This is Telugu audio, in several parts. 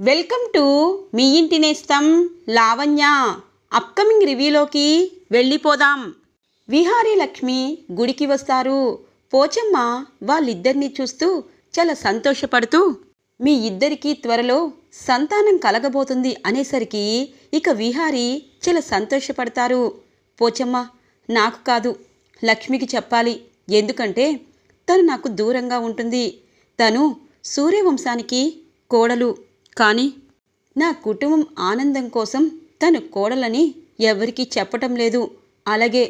వెల్కమ్ టు మీ ఇంటి నేస్తం లావణ్య. అప్కమింగ్ రివ్యూలోకి వెళ్ళిపోదాం. విహారీ లక్ష్మి గుడికి వస్తారు. పోచమ్మ వాళ్ళిద్దరినీ చూస్తూ చాలా సంతోషపడుతూ మీ ఇద్దరికీ త్వరలో సంతానం కలగబోతుంది అనేసరికి ఇక విహారీ చాలా సంతోషపడతారు. పోచమ్మ నాకు కాదు లక్ష్మికి చెప్పాలి. ఎందుకంటే తను నాకు దూరంగా ఉంటుంది. తను సూర్యవంశానికి కోడలు. కానీ నా కుటుంబం ఆనందం కోసం తను కోడలని ఎవరికీ చెప్పటం లేదు. అలాగే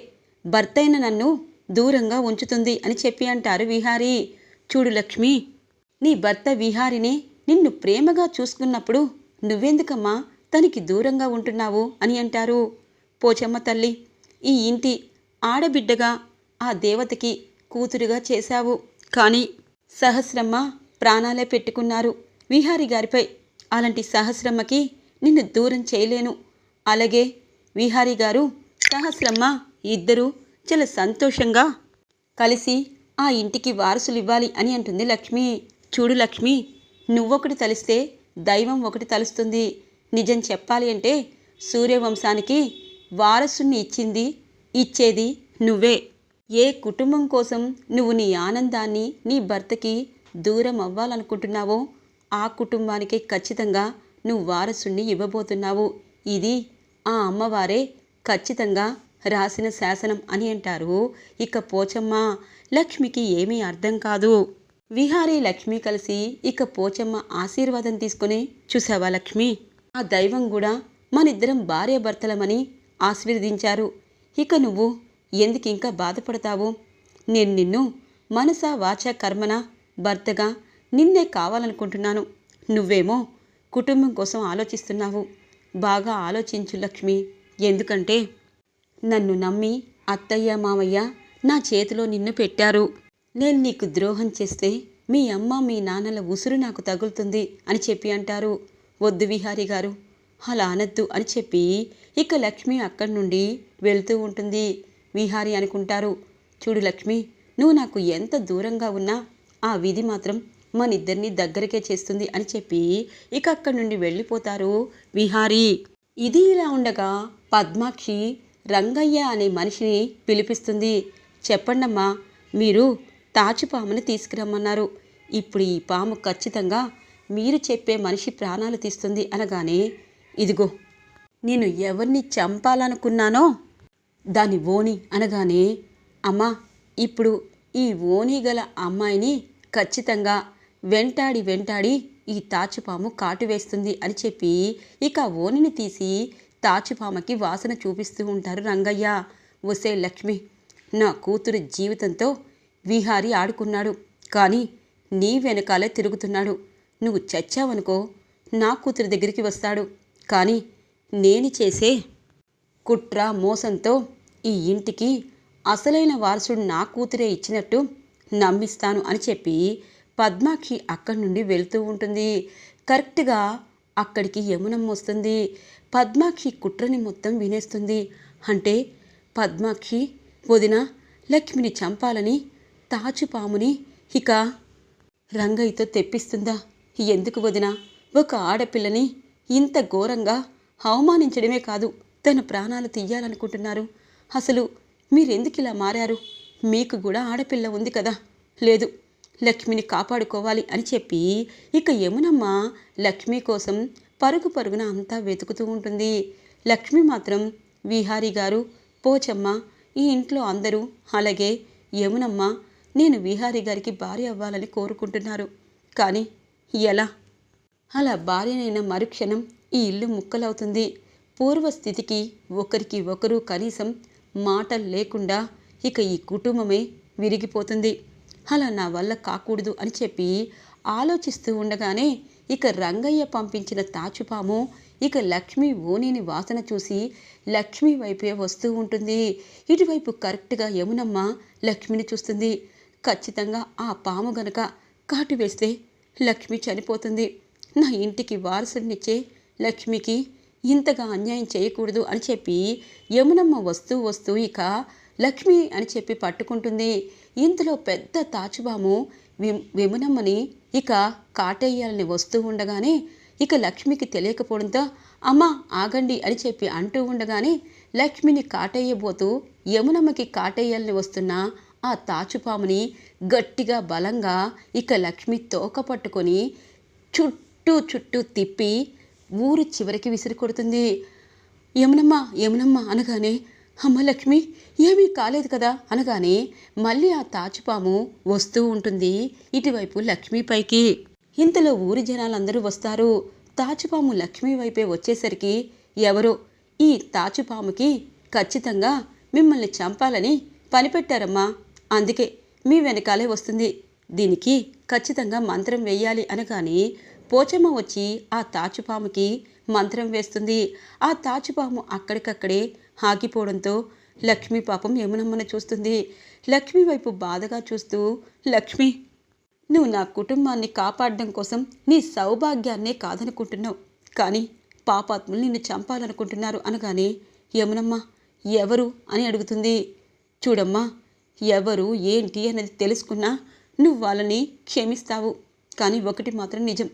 భర్తైన నన్ను దూరంగా ఉంచుతుంది అని చెప్పి అంటారు విహారీ. చూడు లక్ష్మి నీ భర్త విహారిని నిన్ను ప్రేమగా చూసుకున్నప్పుడు నువ్వెందుకమ్మా తనకి దూరంగా ఉంటున్నావు అని అంటారు. పోచమ్మ తల్లి ఈ ఇంటి ఆడబిడ్డగా ఆ దేవతకి కూతురుగా చేశావు. కానీ సహస్రమ్మ ప్రాణాలే పెట్టుకున్నారు. విహారి గారిపై అలాంటి సహస్రమ్మకి నిన్ను దూరం చేయలేను. అలాగే విహారి గారు సహస్రమ్మ ఇద్దరూ చాలా సంతోషంగా కలిసి ఆ ఇంటికి వారసులు ఇవ్వాలి అని అంటుంది లక్ష్మి. చూడు లక్ష్మి నువ్వొకటి తలిస్తే దైవం ఒకటి తలుస్తుంది. నిజం చెప్పాలి అంటే సూర్యవంశానికి వారసుని ఇచ్చింది ఇచ్చేది నువ్వే. ఏ కుటుంబం కోసం నువ్వు నీ ఆనందాన్ని నీ భర్తకి దూరం అవ్వాలనుకుంటున్నావో ఆ కుటుంబానికి ఖచ్చితంగా నువ్వు వారసుణ్ణి ఇవ్వబోతున్నావు. ఇది ఆ అమ్మవారే ఖచ్చితంగా రాసిన శాసనం అని అంటారు. ఇక పోచమ్మ లక్ష్మికి ఏమీ అర్థం కాదు. విహారీ లక్ష్మి కలిసి ఇక పోచమ్మ ఆశీర్వాదం తీసుకుని చూసావా లక్ష్మి? ఆ దైవం కూడా మనిద్దరం భార్యాభర్తలమని ఆశీర్వదించారు. ఇక నువ్వు ఎందుకు ఇంకా బాధపడతావు? నేను నిన్ను మనస వాచ కర్మన భర్తగా నిన్నే కావాలనుకుంటున్నాను. నువ్వేమో కుటుంబం కోసం ఆలోచిస్తున్నావు. బాగా ఆలోచించు లక్ష్మి. ఎందుకంటే నన్ను నమ్మి అత్తయ్య మామయ్య నా చేతిలో నిన్ను పెట్టారు. నేను నీకు ద్రోహం చేస్తే మీ అమ్మ మీ నాన్నల ఉసురు నాకు తగులుతుంది అని చెప్పి అంటారు. వద్దు విహారి గారు. అలా అనద్దు అని చెప్పి ఇక లక్ష్మి అక్కడి నుండి వెళ్తూ ఉంటుంది. విహారి అనుకుంటారు చూడు లక్ష్మి నువ్వు నాకు ఎంత దూరంగా ఉన్నా ఆ విధి మాత్రం మన ఇద్దరిని దగ్గరికే చేస్తుంది అని చెప్పి ఇక అక్కడి నుండి వెళ్ళిపోతారు విహారీ. ఇది ఇలా ఉండగా పద్మాక్షి రంగయ్య అనే మనిషిని పిలిపిస్తుంది. చెప్పండమ్మా మీరు తాచుపాముని తీసుకురమ్మన్నారు. ఇప్పుడు ఈ పాము ఖచ్చితంగా మీరు చెప్పే మనిషి ప్రాణాలు తీస్తుంది అనగానే ఇదిగో నేను ఎవరిని చంపాలనుకున్నానో దాని ఓని అనగానే అమ్మా ఇప్పుడు ఈ ఓని గల అమ్మాయిని ఖచ్చితంగా వెంటాడి వెంటాడి ఈ తాచుపాము కాటు వేస్తుంది అని చెప్పి ఇక ఓనిని తీసి తాచుపామకి వాసన చూపిస్తూ ఉంటారు రంగయ్య. ఒసే లక్ష్మి నా కూతురు జీవితంతో విహారి ఆడుకున్నాడు. కానీ నీ వెనకాలే తిరుగుతున్నాడు. నువ్వు చచ్చావనుకో నా కూతురి దగ్గరికి వస్తాడు. కానీ నేను చేసే కుట్ర మోసంతో ఈ ఇంటికి అసలైన వారసుడు నా కూతురే ఇచ్చినట్టు నమ్మిస్తాను అని చెప్పి పద్మాక్షి అక్కడి నుండి వెళ్తూ ఉంటుంది. కరెక్ట్గా అక్కడికి యమునమ్మ వస్తుంది. పద్మాక్షి కుట్రని మొత్తం వినేస్తుంది. అంటే పద్మాక్షి వదిన లక్ష్మిని చంపాలని తాచుపాముని ఇక రంగయ్యతో తెప్పిస్తుందా? ఎందుకు వదిన? ఒక ఆడపిల్లని ఇంత ఘోరంగా అవమానించడమే కాదు తన ప్రాణాలు తీయాలనుకుంటున్నారు. అసలు మీరెందుకు ఇలా మారారు? మీకు కూడా ఆడపిల్ల ఉంది కదా? లేదు. లక్ష్మిని కాపాడుకోవాలి అని చెప్పి ఇక యమునమ్మ లక్ష్మి కోసం పరుగు పరుగున అంతా వెతుకుతూ ఉంటుంది. లక్ష్మి మాత్రం విహారీ గారు పోచమ్మ ఈ ఇంట్లో అందరూ అలాగే యమునమ్మ నేను విహారీ గారికి భార్య అవ్వాలని కోరుకుంటున్నారు. కానీ ఎలా? అలా భార్యనైన మరుక్షణం ఈ ఇల్లు ముక్కలవుతుంది. పూర్వస్థితికి ఒకరికి ఒకరు కనీసం మాటలు లేకుండా ఇక ఈ కుటుంబమే విరిగిపోతుంది. అలా నా వల్ల కాకూడదు అని చెప్పి ఆలోచిస్తూ ఉండగానే ఇక రంగయ్య పంపించిన తాచుపాము ఇక లక్ష్మి ఓనిని వాసన చూసి లక్ష్మి వైపే వస్తూ ఉంటుంది. ఇటువైపు కరెక్ట్గా యమునమ్మ లక్ష్మిని చూస్తుంది. ఖచ్చితంగా ఆ పాము గనక కాటు వేస్తే లక్ష్మి చనిపోతుంది. నా ఇంటికి వారసునిచ్చే లక్ష్మికి ఇంతగా అన్యాయం చేయకూడదు అని చెప్పి యమునమ్మ వస్తూ వస్తూ ఇక లక్ష్మి అని చెప్పి పట్టుకుంటుంది. ఇంతలో పెద్ద తాచుబాము వి విమునమ్మని ఇక కాటేయాలని వస్తూ ఉండగానే ఇక లక్ష్మికి తెలియకపోవడంతో అమ్మ ఆగండి అని చెప్పి అంటూ ఉండగానే లక్ష్మిని కాటేయబోతూ యమునమ్మకి కాటేయాలని వస్తున్న ఆ తాచుపాముని గట్టిగా బలంగా ఇక లక్ష్మి తోక పట్టుకొని చుట్టూ చుట్టూ తిప్పి ఊరు చివరికి విసిరి కొడుతుంది. యమునమ్మ యమునమ్మ అనగానే అమ్మ లక్ష్మి ఏమీ కాలేదు కదా? అనగానే మళ్ళీ ఆ తాచుపాము వస్తూ ఉంటుంది ఇటువైపు లక్ష్మి పైకి. ఇంతలో ఊరి జనాలందరూ వస్తారు. తాచుపాము లక్ష్మి వైపే వచ్చేసరికి ఎవరో ఈ తాచుపాముకి ఖచ్చితంగా మిమ్మల్ని చంపాలని పనిపెట్టారమ్మా. అందుకే మీ వెనకాలే వస్తుంది. దీనికి ఖచ్చితంగా మంత్రం వేయాలి అనగానే పోచమ్మ వచ్చి ఆ తాచుపాముకి మంత్రం వేస్తుంది. ఆ తాచుపాము అక్కడికక్కడే ఆగిపోవడంతో లక్ష్మి పాపం యమునమ్మను చూస్తుంది. లక్ష్మి వైపు బాధగా చూస్తూ లక్ష్మి నువ్వు నా కుటుంబాన్ని కాపాడడం కోసం నీ సౌభాగ్యాన్నే కాదనుకుంటున్నావు. కానీ పాపాత్ములు నిన్ను చంపాలనుకుంటున్నారు అనగానే యమునమ్మ ఎవరు? అని అడుగుతుంది. చూడమ్మా ఎవరు ఏంటి అనేది తెలుసుకున్నా నువ్వు వాళ్ళని క్షమిస్తావు. కానీ ఒకటి మాత్రం నిజం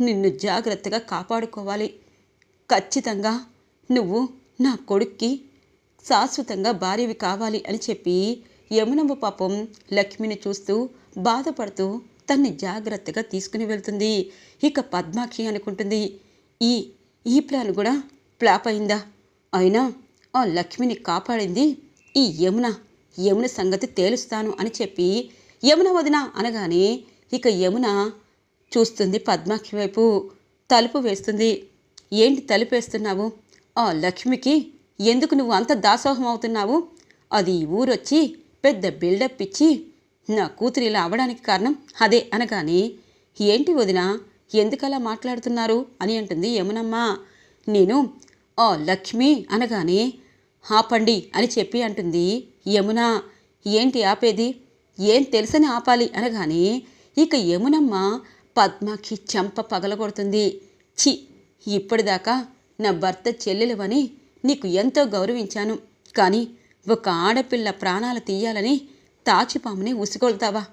నిన్ను జాగ్రత్తగా కాపాడుకోవాలి. ఖచ్చితంగా నువ్వు నా కొడుక్కి శాశ్వతంగా భార్యవి కావాలి అని చెప్పి యమునమ్మ పాపం లక్ష్మిని చూస్తూ బాధపడుతూ తన్ని జాగ్రత్తగా తీసుకుని వెళ్తుంది. ఇక పద్మాక్షి అనుకుంటుంది ఈ ఈ ప్లాన్ కూడా ఫ్లాప్ అయిందా? అయినా ఆ లక్ష్మిని కాపాడింది ఈ యమున. యమున సంగతి తేలుస్తాను అని చెప్పి యమున వదిన అనగానే ఇక యమున చూస్తుంది పద్మాక్షి వైపు తలుపు వేస్తుంది. ఏంటి తలుపేస్తున్నావు? ఆ లక్ష్మికి ఎందుకు నువ్వు అంత దాసోహం అవుతున్నావు? అది ఈ ఊరొచ్చి పెద్ద బిల్డప్ ఇచ్చి నా కూతురు ఇలా అవ్వడానికి కారణం అదే అనగానే ఏంటి వదిన ఎందుకలా మాట్లాడుతున్నారు? అని అంటుంది యమునమ్మా. నేను ఆ లక్ష్మి అనగానే ఆపండి అని చెప్పి అంటుంది యమున. ఏంటి ఆపేది? ఏం తెలుసని ఆపాలి? అనగానే ఇక యమునమ్మ పద్మకి చెంప పగలగొడుతుంది. చి ఇప్పటిదాకా నా భర్త చెల్లెలవని నీకు ఎంతో గౌరవించాను. కానీ ఒక ఆడపిల్ల ప్రాణాలు తీయాలని తాచిపాముని ఉసుకొల్తావా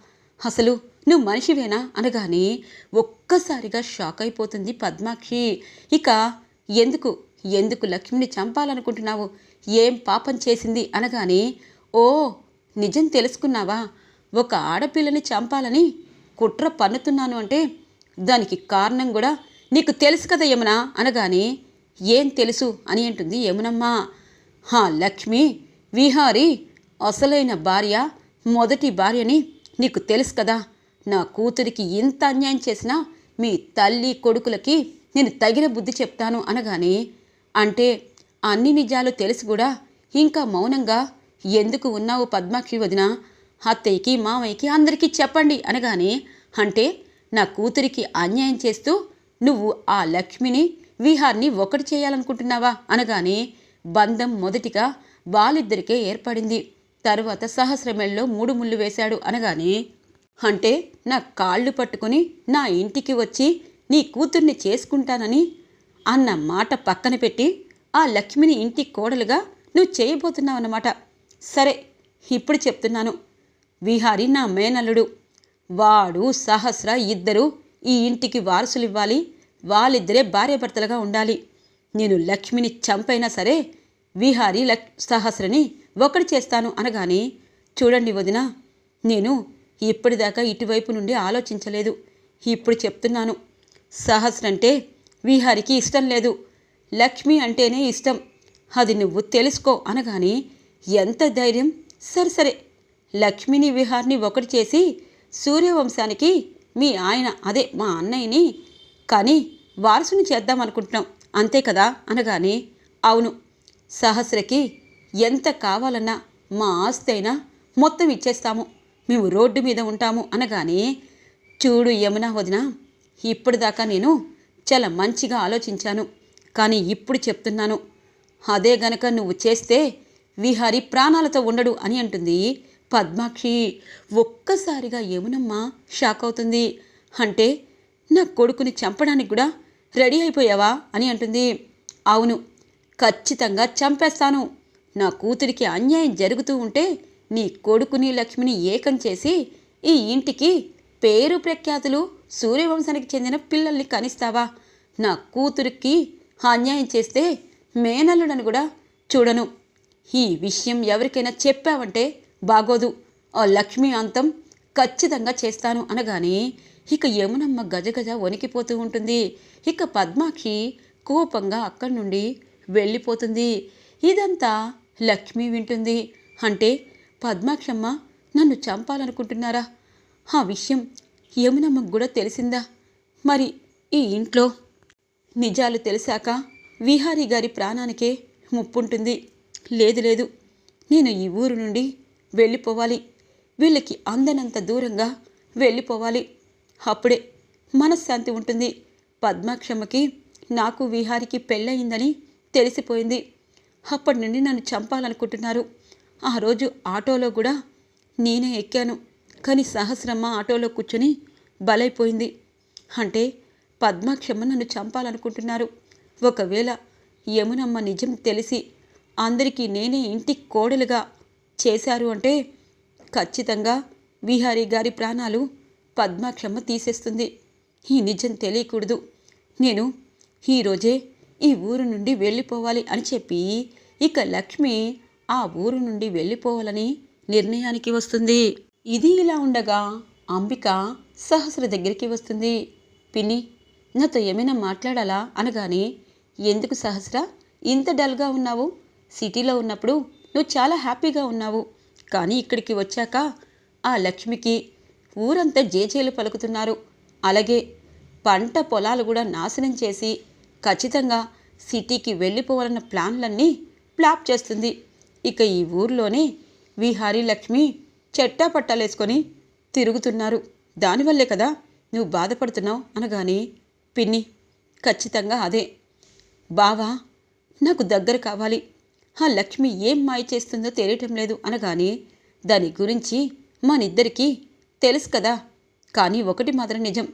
అసలు నువ్వు మనిషివేనా? అనగానే ఒక్కసారిగా షాక్ అయిపోతుంది పద్మాక్షి. ఇక ఎందుకు? ఎందుకు లక్ష్మిని చంపాలనుకుంటున్నావు? ఏం పాపం చేసింది? అనగానే ఓ నిజం తెలుసుకున్నావా? ఒక ఆడపిల్లని చంపాలని కుట్ర పన్నుతున్నాను అంటే దానికి కారణం కూడా నీకు తెలుసు కదా యమున? అనగానే ఏం తెలుసు? అని అంటుంది యమునమ్మ. హా లక్ష్మి విహారి అసలైన భార్య మొదటి భార్యని నీకు తెలుసు కదా. నా కూతురికి ఇంత అన్యాయం చేసినా మీ తల్లి కొడుకులకి నేను తగిన బుద్ధి చెప్తాను అనగానే అంటే అన్ని నిజాలు తెలిసి కూడా? ఇంకా మౌనంగా ఎందుకు ఉన్నావు పద్మాక్షి వదిన? అత్తయ్యకి మామయ్యకి అందరికీ చెప్పండి అనగానే అంటే నా కూతురికి అన్యాయం చేస్తూ నువ్వు ఆ లక్ష్మిని విహార్ని ఒకటి చేయాలనుకుంటున్నావా? అనగానే బంధం మొదటిగా వాళ్ళిద్దరికే ఏర్పడింది. తరువాత సహస్రమేళ్ళలో మూడు ముళ్ళు వేశాడు. అనగానే అంటే నా కాళ్ళు పట్టుకుని నా ఇంటికి వచ్చి నీ కూతుర్ని చేసుకుంటానని అన్న మాట పక్కన పెట్టి ఆ లక్ష్మిని ఇంటి కోడలుగా నువ్వు చేయబోతున్నావన్నమాట. సరే ఇప్పుడు చెప్తున్నాను. విహారి నా మేనల్లుడు. వాడు సహస్ర ఇద్దరు ఈ ఇంటికి వారసులు ఇవ్వాలి వాళ్ళిద్దరే భార్యాభర్తలుగా ఉండాలి. నేను లక్ష్మిని చంపైనా సరే విహారి లక్ సహస్రని ఒకటి చేస్తాను అనగానే చూడండి వదిన నేను ఇప్పటిదాకా ఇటువైపు నుండి ఆలోచించలేదు. ఇప్పుడు చెప్తున్నాను సహస్రంటే విహారికి ఇష్టం లేదు. లక్ష్మి అంటేనే ఇష్టం. అది నువ్వు తెలుసుకో అనగానే ఎంత ధైర్యం! సరే సరే. లక్ష్మిని విహార్ని ఒకటి చేసి సూర్యవంశానికి మీ ఆయన అదే మా అన్నయ్యని కానీ వారసుని చేద్దాం అనుకుంటున్నాం. అంతే కదా? అనగానే అవును. సహస్రకి ఎంత కావాలన్నా మా ఆస్తి అయినా మొత్తం ఇచ్చేస్తాము. మేము రోడ్డు మీద ఉంటాము. అనగానే చూడు యమునా వదిన ఇప్పటిదాకా నేను చాలా మంచిగా ఆలోచించాను. కానీ ఇప్పుడు చెప్తున్నాను. అదే గనక నువ్వు చేస్తే విహారి ప్రాణాలతో ఉండడు అని అంటుంది. పద్మాక్షి ఒక్కసారిగా యమునమ్మ షాక్ అవుతుంది. అంటే నా కొడుకుని చంపడానికి కూడా రెడీ అయిపోయావా అని అంటుంది. అవును ఖచ్చితంగా చంపేస్తాను. నా కూతురికి అన్యాయం జరుగుతూ ఉంటే నీ కొడుకుని లక్ష్మిని ఏకం చేసి ఈ ఇంటికి పేరు ప్రఖ్యాతులు సూర్యవంశానికి చెందిన పిల్లల్ని కనిస్తావా? నా కూతురికి అన్యాయం చేస్తే మేనల్లుడని కూడా చూడను. ఈ విషయం ఎవరికైనా చెప్పావంటే బాగోదు. ఆ లక్ష్మి అంతం ఖచ్చితంగా చేస్తాను అనగానే ఇక యమునమ్మ గజగజ వణికిపోతూ ఉంటుంది. ఇక పద్మాక్షి కోపంగా అక్కడి నుండి వెళ్ళిపోతుంది. ఇదంతా లక్ష్మి వింటుంది. అంటే పద్మాక్షమ్మ నన్ను చంపాలనుకుంటున్నారా? ఆ విషయం యమునమ్మకు కూడా తెలిసిందా? మరి ఈ ఇంట్లో నిజాలు తెలిసాక విహారీ గారి ప్రాణానికే ముప్పుంటుంది. లేదు లేదు. నేను ఈ ఊరు నుండి వెళ్ళిపోవాలి. వీళ్ళకి అందనంత దూరంగా వెళ్ళిపోవాలి. అప్పుడే మనశ్శాంతి ఉంటుంది. పద్మాక్షమ్మకి నాకు విహారికి పెళ్ళయిందని తెలిసిపోయింది. అప్పటి నుండి నన్ను చంపాలనుకుంటున్నారు. ఆ రోజు ఆటోలో కూడా నేనే ఎక్కాను. కానీ సహస్రమ్మ ఆటోలో కూర్చొని బలైపోయింది. అంటే పద్మాక్షమ్మ నన్ను చంపాలనుకుంటున్నారు. ఒకవేళ యమునమ్మ నిజం తెలిసి అందరికీ నేనే ఇంటి కోడలుగా చేశారు అంటే ఖచ్చితంగా విహారీ గారి ప్రాణాలు పద్మాక్షమ్మ తీసేస్తుంది. ఈ నిజం తెలియకూడదు. నేను ఈరోజే ఈ ఊరు నుండి వెళ్ళిపోవాలి అని చెప్పి ఇక లక్ష్మి ఆ ఊరు నుండి వెళ్ళిపోవాలని నిర్ణయానికి వస్తుంది. ఇది ఇలా ఉండగా అంబిక సహస్ర దగ్గరికి వస్తుంది. పిన్ని నాతో ఏమైనా మాట్లాడాలా? అనగానే ఎందుకు సహస్ర? ఇంత డల్గా ఉన్నావు? సిటీలో ఉన్నప్పుడు నువ్వు చాలా హ్యాపీగా ఉన్నావు. కానీ ఇక్కడికి వచ్చాక ఆ లక్ష్మికి ఊరంతా జేజేలు పలుకుతున్నారు. అలాగే పంట పొలాలు కూడా నాశనం చేసి ఖచ్చితంగా సిటీకి వెళ్ళిపోవాలన్న ప్లాన్లన్నీ ప్లాప్ చేస్తుంది. ఇక ఈ ఊర్లోనే విహారీ లక్ష్మి చెట్టా పట్టాలేసుకొని తిరుగుతున్నారు. దానివల్లే కదా నువ్వు బాధపడుతున్నావు అనగానే పిన్ని ఖచ్చితంగా అదే. బావా నాకు దగ్గర కావాలి. ఆ లక్ష్మి ఏం మాయ చేస్తుందో తెలియటం లేదు అనగానే దాని గురించి మనిద్దరికీ తెలుసు కదా. కానీ ఒకటి మాత్రం నిజం.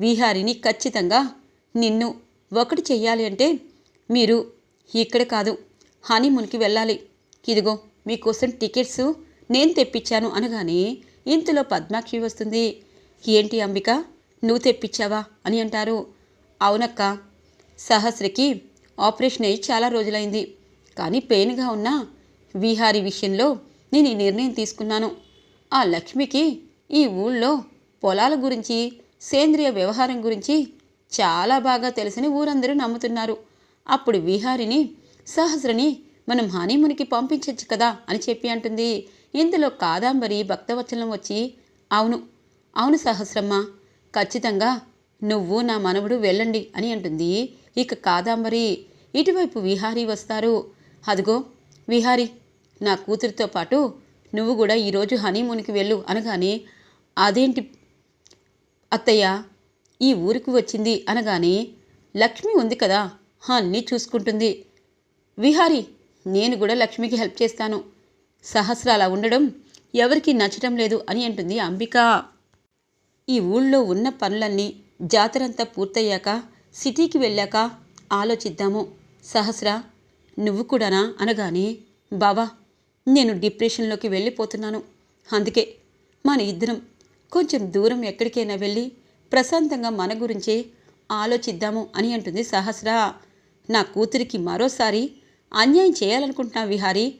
విహారిని ఖచ్చితంగా నిన్ను ఒకటి చెయ్యాలి అంటే మీరు ఇక్కడ కాదు హనీమూన్కి వెళ్ళాలి. ఇదిగో మీకోసం టికెట్స్ నేను తెప్పించాను అనగానే ఇంతలో పద్మాక్షి వస్తుంది. ఏంటి అంబిక నువ్వు తెప్పించావా అని అంటారు. అవునక్క సహస్రకి ఆపరేషన్ అయ్యి చాలా రోజులైంది. కానీ పెయిన్గా ఉన్న విహారి విషయంలో నేను ఈ నిర్ణయం తీసుకున్నాను. ఆ లక్ష్మికి ఈ ఊళ్ళో పొలాల గురించి సేంద్రియ వ్యవహారం గురించి చాలా బాగా తెలుసని ఊరందరూ నమ్ముతున్నారు. అప్పుడు విహారిని సహస్రని మనం హనీమునికి పంపించవచ్చు కదా అని చెప్పి అంటుంది. ఇందులో కాదాంబరి భక్తవచనం వచ్చి అవును అవును సహస్రమ్మ ఖచ్చితంగా నువ్వు నా మనవడు వెళ్ళండి అని అంటుంది. ఇక కాదాంబరి ఇటువైపు విహారీ వస్తారు. అదిగో విహారీ నా కూతురితో పాటు నువ్వు కూడా ఈరోజు హనీమూన్కి వెళ్ళు అనగానే అదేంటి అత్తయ్య ఈ ఊరికి వచ్చింది అనగానే లక్ష్మి ఉంది కదా అన్నీ చూసుకుంటుంది. విహారి నేను కూడా లక్ష్మికి హెల్ప్ చేస్తాను. సహస్ర అలా ఉండడం ఎవరికీ నచ్చటం లేదు అని అంటుంది అంబిక. ఈ ఊళ్ళో ఉన్న పనులన్నీ జాతరంతా పూర్తయ్యాక సిటీకి వెళ్ళాక ఆలోచిద్దాము. సహస్ర నువ్వు కూడానా? అనగానే బావా నేను డిప్రెషన్లోకి వెళ్ళిపోతున్నాను. అందుకే మన ఇద్దరం కొంచెం దూరం ఎక్కడికైనా వెళ్ళి ప్రశాంతంగా మన గురించే ఆలోచిద్దాము అని అంటుంది సహస్ర. నా కూతురికి మరోసారి అన్యాయం చేయాలనుకుంటున్నా విహారీ.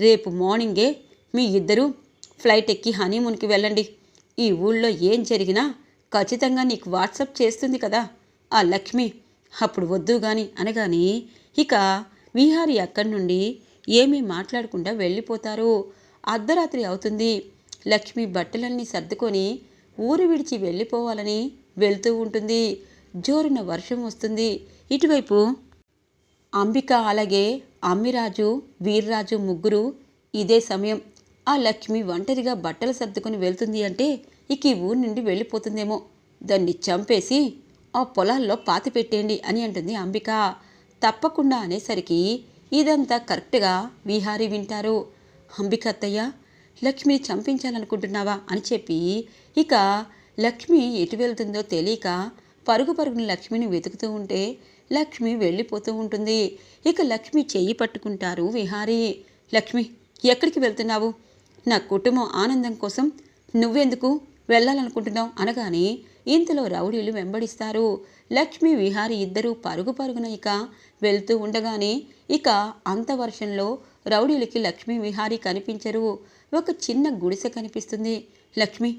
రేపు మార్నింగే మీ ఇద్దరూ ఫ్లైట్ ఎక్కి హనీమూన్కి వెళ్ళండి. ఈ ఊళ్ళో ఏం జరిగినా ఖచ్చితంగా నీకు వాట్సప్ చేస్తుంది కదా. ఆ లక్ష్మి అప్పుడు వద్దు గాని అనగాని ఇక విహారి అక్కడి నుండి ఏమీ మాట్లాడకుండా వెళ్ళిపోతారు. అర్ధరాత్రి అవుతుంది. లక్ష్మి బట్టలన్నీ సర్దుకొని ఊరు విడిచి వెళ్ళిపోవాలని వెళ్తూ ఉంటుంది. జోరున వర్షం వస్తుంది. ఇటువైపు అంబిక అలాగే అమ్మిరాజు వీర్రాజు ముగ్గురు ఇదే సమయం. ఆ లక్ష్మి ఒంటరిగా బట్టలు సర్దుకొని వెళ్తుంది అంటే ఇక ఈ ఊరి నుండి వెళ్ళిపోతుందేమో. దాన్ని చంపేసి ఆ పొలాల్లో పాతి పెట్టేయండి అని అంటుంది అంబిక. తప్పకుండా అనేసరికి ఇదంతా కరెక్ట్గా విహారీ వింటారు. అంబికత్తయ్య లక్ష్మిని చంపించాలనుకుంటున్నావా అని చెప్పి ఇక లక్ష్మి ఎటు వెళ్తుందో తెలియక పరుగు పరుగున లక్ష్మిని వెతుకుతూ ఉంటే లక్ష్మి వెళ్ళిపోతూ ఉంటుంది. ఇక లక్ష్మి చెయ్యి పట్టుకుంటారు విహారీ. లక్ష్మి ఎక్కడికి వెళ్తున్నావు? నా కుటుంబం ఆనందం కోసం నువ్వెందుకు వెళ్ళాలనుకుంటున్నావు? అనగానే ఇంతలో రౌడీలు వెంబడిస్తారు. లక్ష్మి విహారి ఇద్దరూ పరుగు పరుగున ఇక వెళ్తూ ఉండగానే ఇక అంత వర్షంలో రౌడీలకి లక్ష్మీ విహారి కనిపించరు. ఒక చిన్న గుడిసె కనిపిస్తుంది. లక్ష్మి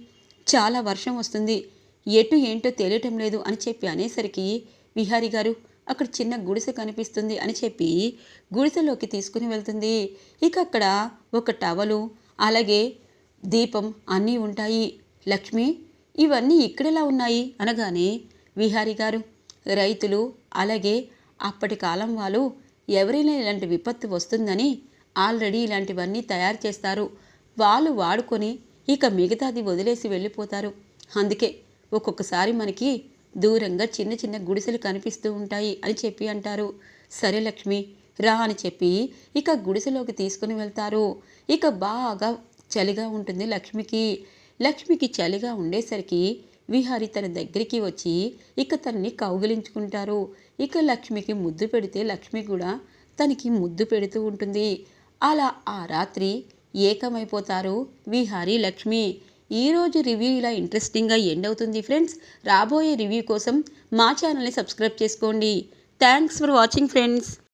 చాలా వర్షం వస్తుంది. ఎటు ఏంటో తెలియటం లేదు అని చెప్పి అనేసరికి విహారి గారు అక్కడ చిన్న గుడిసె కనిపిస్తుంది అని చెప్పి గుడిసెలోకి తీసుకుని వెళ్తుంది. ఇక అక్కడ ఒక టవలు అలాగే దీపం అన్నీ ఉంటాయి. లక్ష్మి ఇవన్నీ ఇక్కడెలా ఉన్నాయి? అనగానే విహారి గారు రైతులు అలాగే అప్పటి కాలం వాళ్ళు ఎవరైనా ఇలాంటి విపత్తు వస్తుందని ఆల్రెడీ ఇలాంటివన్నీ తయారు చేస్తారు. వాళ్ళు వాడుకొని ఇక మిగతాది వదిలేసి వెళ్ళిపోతారు. అందుకే ఒక్కొక్కసారి మనకి దూరంగా చిన్న చిన్న గుడిసెలు కనిపిస్తూ ఉంటాయి అని చెప్పి అంటారు. సరే లక్ష్మి రా అని చెప్పి ఇక గుడిసెలోకి తీసుకుని వెళ్తారు. ఇక బాగా చలిగా ఉంటుంది లక్ష్మికి. లక్ష్మికి చలిగా ఉండేసరికి విహారి తన దగ్గరికి వచ్చి ఇక తనని కౌగిలించుకుంటారు. ఇక లక్ష్మికి ముద్దు పెడితే లక్ష్మి కూడా తనకి ముద్దు పెడుతూ ఉంటుంది. అలా ఆ రాత్రి ఏకమైపోతారు విహారి లక్ష్మి. ఈరోజు రివ్యూ ఇలా ఇంట్రెస్టింగ్గా ఎండ్ అవుతుంది ఫ్రెండ్స్. రాబోయే రివ్యూ కోసం మా ఛానల్ని సబ్స్క్రైబ్ చేసుకోండి. Thanks for watching friends.